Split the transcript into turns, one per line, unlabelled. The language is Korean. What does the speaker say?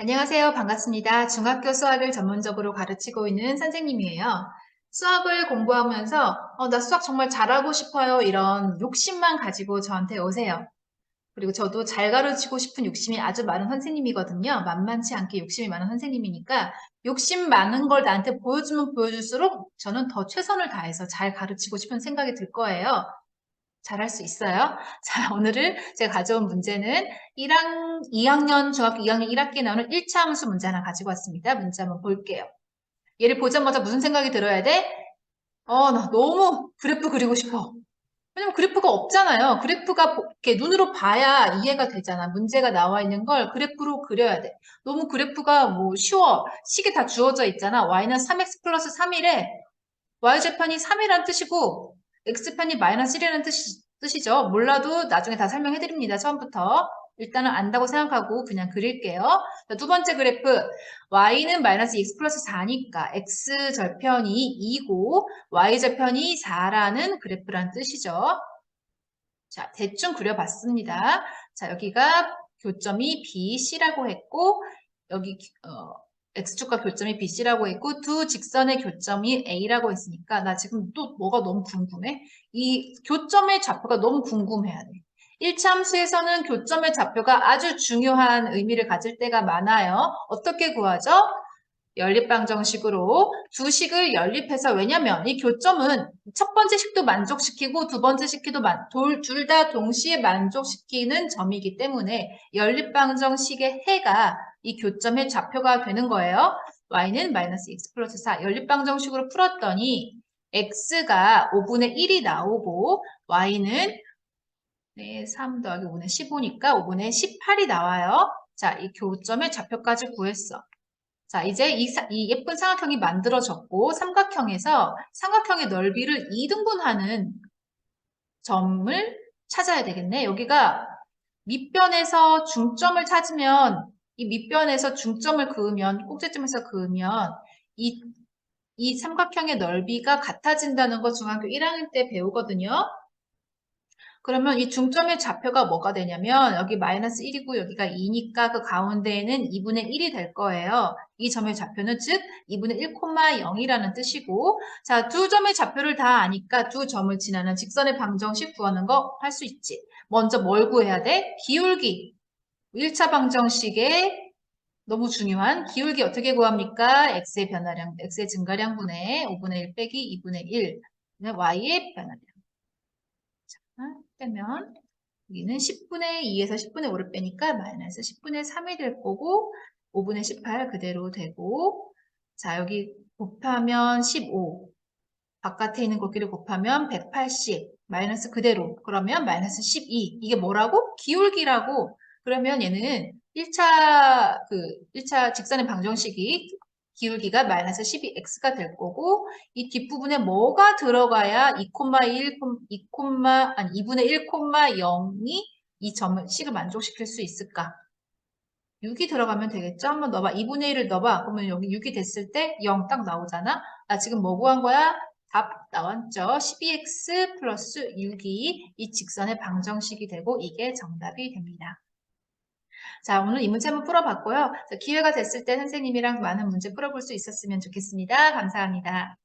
안녕하세요. 반갑습니다. 중학교 수학을 전문적으로 가르치고 있는 선생님이에요. 수학을 공부하면서 어, 나 수학 정말 잘하고 싶어요. 이런 욕심만 가지고 저한테 오세요. 그리고 저도 잘 가르치고 싶은 욕심이 아주 많은 선생님이거든요. 만만치 않게 욕심이 많은 선생님이니까 욕심 많은 걸 나한테 보여주면 보여줄수록 저는 더 최선을 다해서 잘 가르치고 싶은 생각이 들 거예요. 잘할 수 있어요. 자, 오늘은 제가 가져온 문제는 1학, 2학년, 중학교 2학년 1학기에 나오는 1차 함수 문제 하나 가지고 왔습니다. 문제 한번 볼게요. 얘를 보자마자 무슨 생각이 들어야 돼? 어, 나 너무 그래프 그리고 싶어. 왜냐면 그래프가 없잖아요. 그래프가 이렇게 눈으로 봐야 이해가 되잖아. 문제가 나와 있는 걸 그래프로 그려야 돼. 너무 그래프가 뭐 쉬워. 식이 다 주어져 있잖아. y는 3x 플러스 3이래. y제편이 3이란 뜻이고 x편이 마이너스 1이라는 뜻이, 뜻이죠. 몰라도 나중에 다 설명해드립니다. 처음부터. 일단은 안다고 생각하고 그냥 그릴게요. 자, 두 번째 그래프 y는 마이너스 x 플러스 4니까 x절편이 2고 y절편이 4라는 그래프란 뜻이죠. 자, 대충 그려봤습니다. 자, 여기가 교점이 BC라고 했고 여기 어, X축과 교점이 BC라고 했고 두 직선의 교점이 A라고 했으니까 나 지금 또 뭐가 너무 궁금해? 이 교점의 좌표가 너무 궁금해야 돼. 1차 함수에서는 교점의 좌표가 아주 중요한 의미를 가질 때가 많아요. 어떻게 구하죠? 연립방정식으로 두 식을 연립해서 왜냐면 이 교점은 첫 번째 식도 만족시키고 두 번째 식도 둘 다 동시에 만족시키는 점이기 때문에 연립방정식의 해가 이 교점의 좌표가 되는 거예요. y는 마이너스 x 플러스 4 연립방정식으로 풀었더니 x가 5분의 1이 나오고 y는 네, 3 더하기 5분의 15니까 5분의 18이 나와요. 자, 이 교점의 좌표까지 구했어. 자, 이제 이, 이, 예쁜 삼각형이 만들어졌고 삼각형에서 삼각형의 넓이를 2등분하는 점을 찾아야 되겠네. 여기가 밑변에서 중점을 찾으면 이 밑변에서 중점을 그으면 꼭지점에서 그으면 이, 이 삼각형의 넓이가 같아진다는 거 중학교 1학년 때 배우거든요. 그러면 이 중점의 좌표가 뭐가 되냐면 여기 마이너스 1이고 여기가 2니까 그 가운데에는 2분의 1이 될 거예요. 이 점의 좌표는 즉 2분의 1,0이라는 뜻이고 자, 두 점의 좌표를 다 아니까 두 점을 지나는 직선의 방정식 구하는 거 할 수 있지. 먼저 뭘 구해야 돼? 기울기. 1차 방정식에 너무 중요한 기울기 어떻게 구합니까? x의 변화량, x의 증가량 분의 5분의 1 빼기 2분의 1, y의 변화량. 자, 빼면 여기는 10분의 2에서 10분의 5를 빼니까 마이너스 10분의 3이 될 거고 5분의 18 그대로 되고 자 여기 곱하면 15 바깥에 있는 곱기를 곱하면 180 마이너스 그대로 그러면 마이너스 12 이게 뭐라고? 기울기라고 그러면 얘는 1차 그 1차 직선의 방정식이 기울기가 마이너스 12x가 될 거고 이 뒷부분에 뭐가 들어가야 2,1, 2, 아니 2분의 1,0이 이 점을 식을 만족시킬 수 있을까? 6이 들어가면 되겠죠? 한번 넣어봐. 2분의 1을 넣어봐. 그러면 여기 6이 됐을 때 0 딱 나오잖아. 나 지금 뭐 구한 거야? 답 나왔죠? 12x 플러스 6이 이 직선의 방정식이 되고 이게 정답이 됩니다. 자, 오늘 이 문제 한번 풀어봤고요. 기회가 됐을 때 선생님이랑 많은 문제 풀어볼 수 있었으면 좋겠습니다. 감사합니다.